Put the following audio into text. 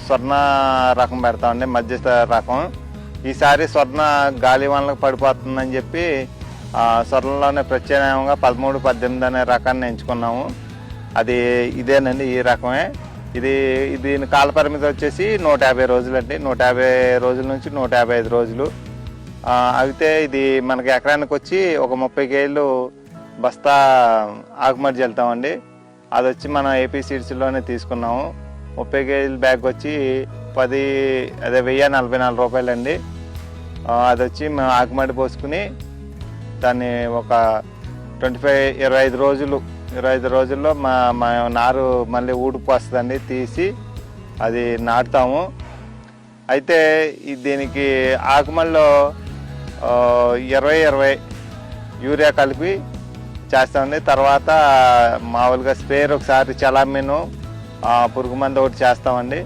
స్వర్ణ రకం పెడతామండి మధ్యస్థ రకం. ఈసారి స్వర్ణ గాలివానలకు పడిపోతుందని చెప్పి స్వర్ణంలోనే స్వర్ణలోనే ప్రత్యామ్నాయంగా పదమూడు పద్దెనిమిది అనే రకాన్ని ఎంచుకున్నాము. అది ఇదేనండి ఈ రకమే. ఇది దీని కాల పరిమితి వచ్చేసి నూట యాభై రోజులు అండి నూట యాభై రోజుల నుంచి నూట యాభై ఐదు రోజులు. అయితే ఇది మనకి ఎకరానికి వచ్చి ఒక ముప్పై కేళ్ళు బస్తా ఆకుమడి చల్లుతామండి అది వచ్చి మనం ఏపీ సీడ్స్లోనే తీసుకున్నాము. ముప్పై కేజీల బ్యాగ్ వచ్చి పది అదే వెయ్యి నలభై నాలుగు రూపాయలండి. అది వచ్చి మేము ఆకుమడి పోసుకుని దాన్ని ఒక ట్వంటీ ఫైవ్ ఇరవై ఐదు రోజులు ఇరవై ఐదు రోజుల్లో మా మా నారు మళ్ళీ ఊడికి వస్తుందండి తీసి అది నాటుతాము. అయితే ఈ దీనికి ఆకుమల్లో ఇరవై ఇరవై యూరియా కలిపి చేస్తామండి. తర్వాత మామూలుగా స్ప్రేయర్ ఒకసారి చలామీను పురుగు మందు ఒకటి చేస్తామండి.